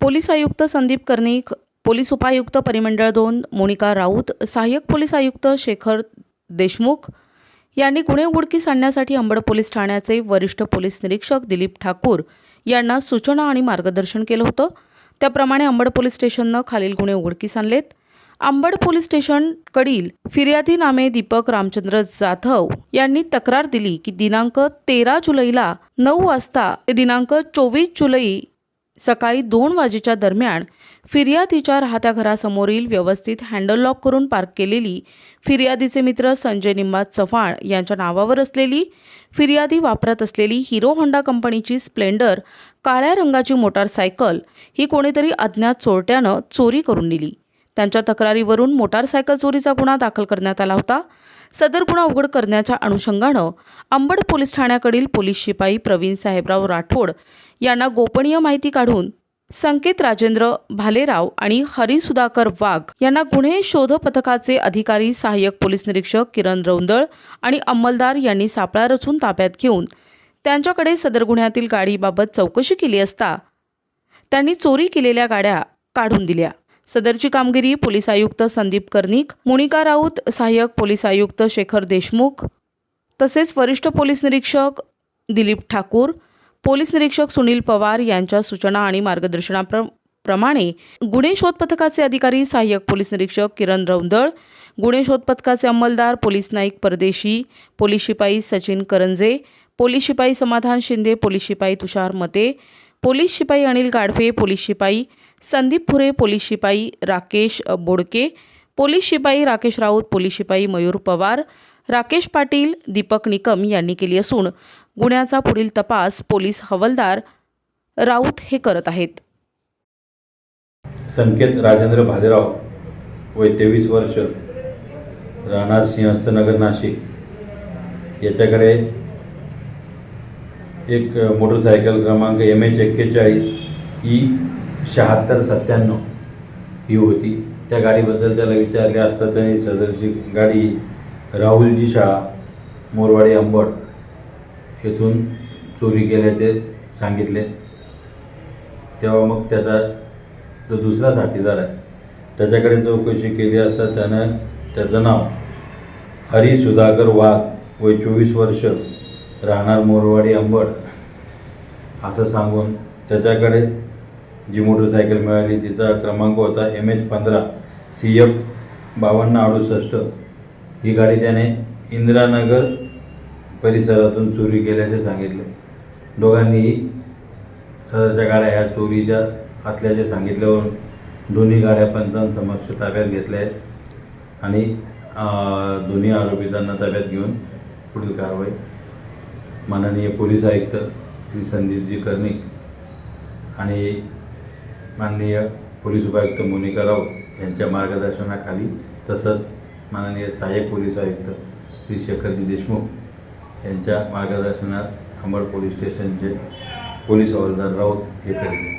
Police आयुक्त Sandeep Karnik police उपायुक्त परिमंडळ दोन मोनिका राऊत सहाय्यक पोलीस आयुक्त शेखर देशमुख यांनी गुन्हे उघडकीस आणण्यासाठी अंबड पोलीस ठाण्याचे वरिष्ठ पोलीस निरीक्षक दिलीप ठाकूर यांना सूचना आणि मार्गदर्शन केलं होतं. त्याप्रमाणे अंबड पोलीस स्टेशननं खालील गुन्हे उघडकीस आणलेत. अंबड पोलीस स्टेशनकडील फिर्यादी नामे दीपक रामचंद्र जाधव यांनी तक्रार दिली की दिनांक तेरा जुलैला नऊ वाजता ते दिनांक चोवीस जुलै सकाळी दोन वाजेच्या दरम्यान फिर्यादीच्या राहत्या घरासमोरील व्यवस्थित हँडल लॉक करून पार्क केलेली फिर्यादीचे मित्र संजय निंबात चव्हाण यांच्या नावावर असलेली फिर्यादी वापरत असलेली हिरो होंडा कंपनीची स्प्लेंडर काळ्या रंगाची मोटारसायकल ही कोणीतरी अज्ञात चोरट्यानं चोरी करून नेली. त्यांच्या तक्रारीवरून मोटारसायकल चोरीचा गुन्हा दाखल करण्यात आला होता. सदर गुन्हा उघड करण्याच्या अनुषंगानं अंबड पोलीस ठाण्याकडील पोलीस शिपाई प्रवीण साहेबराव राठोड यांना गोपनीय माहिती काढून संकेत राजेंद्र भालेराव आणि हरी सुधाकर वाघ यांना गुन्हे शोध पथकाचे अधिकारी सहाय्यक पोलीस निरीक्षक किरण रौंदळ आणि अंमलदार यांनी सापळा रचून ताब्यात घेऊन त्यांच्याकडे सदर गुन्ह्यातील गाडीबाबत चौकशी केली असता त्यांनी चोरी केलेल्या गाड्या काढून दिल्या. सदरची कामगिरी पोलीस आयुक्त संदीप कर्णिक मोनिका राऊत सहाय्यक पोलीस आयुक्त शेखर देशमुख तसेच वरिष्ठ पोलीस निरीक्षक दिलीप ठाकूर पोलीस निरीक्षक सुनील पवार यांच्या सूचना आणि मार्गदर्शनाप्र प्रमाणे गुन्हे शोध पथकाचे अधिकारी सहाय्यक पोलीस निरीक्षक किरण रौंदळ गुन्हे शोध पथकाचे अंमलदार पोलीस नाईक परदेशी पोलीस शिपाई सचिन करंजे पोलीस शिपाई समाधान शिंदे पोलीस शिपाई तुषार मते पोलीस शिपाई अनिल गाढवे पोलीस शिपाई संदीप फुरे पोलीस शिपाई राकेश बोडके पोलीस शिपाई राकेश राऊत पोलीस शिपाई मयूर पवार राकेश पाटील दीपक निकम यांनी केली असून गुन्ह्याचा पुढील तपास पोलीस हवालदार राऊत हे करत आहेत. संकेत राजेंद्र भालेराव वय तेवीस वर्ष राहणार सिंहस्थनगर नाशिक. याच्याकडे एक मोटरसायकल क्रमांक एम एच एक्केचाळीस ई शहात्तर सत्त्याण्णव ही होती. त्या गाडीबद्दल त्याला विचारले असता त्याने सदरची गाडी राहुलजी शाळा मोरवाडी अंबड येथून चोरी केल्याचे सांगितले. तेव्हा मग त्याचा जो दुसरा साथीदार आहे त्याच्याकडे चौकशी केली असता त्यानं त्याचं नाव हरी सुधाकर वाघ वय चोवीस वर्ष राहणार मोरवाडी अंबड. असं सांगून त्याच्याकडे जी मोटरसायकल मिळाली तिचा क्रमांक होता एम एच पंधरा सी एफ बावन्न अडुसष्ट. ही गाडी त्याने इंदिरानगर परिसरातून चोरी केल्याचे सांगितले. दोघांनीही सदरच्या गाड्या ह्या चोरीच्या असल्याचे सांगितल्यावरून दोन्ही गाड्या पंचांसमक्ष ताब्यात घेतल्या आहेत आणि दोन्ही आरोपितांना ताब्यात घेऊन पुढील कारवाई माननीय पोलीस आयुक्त श्री संदीपजी कर्णिक आणि माननीय पोलीस उपायुक्त मोनिका राऊत यांच्या मार्गदर्शनाखाली तसंच माननीय सहाय्यक पोलीस आयुक्त श्री शेखरजी देशमुख यांच्या मार्गदर्शनात अंबड पोलीस स्टेशनचे पोलीस हवालदार राऊत हे करीत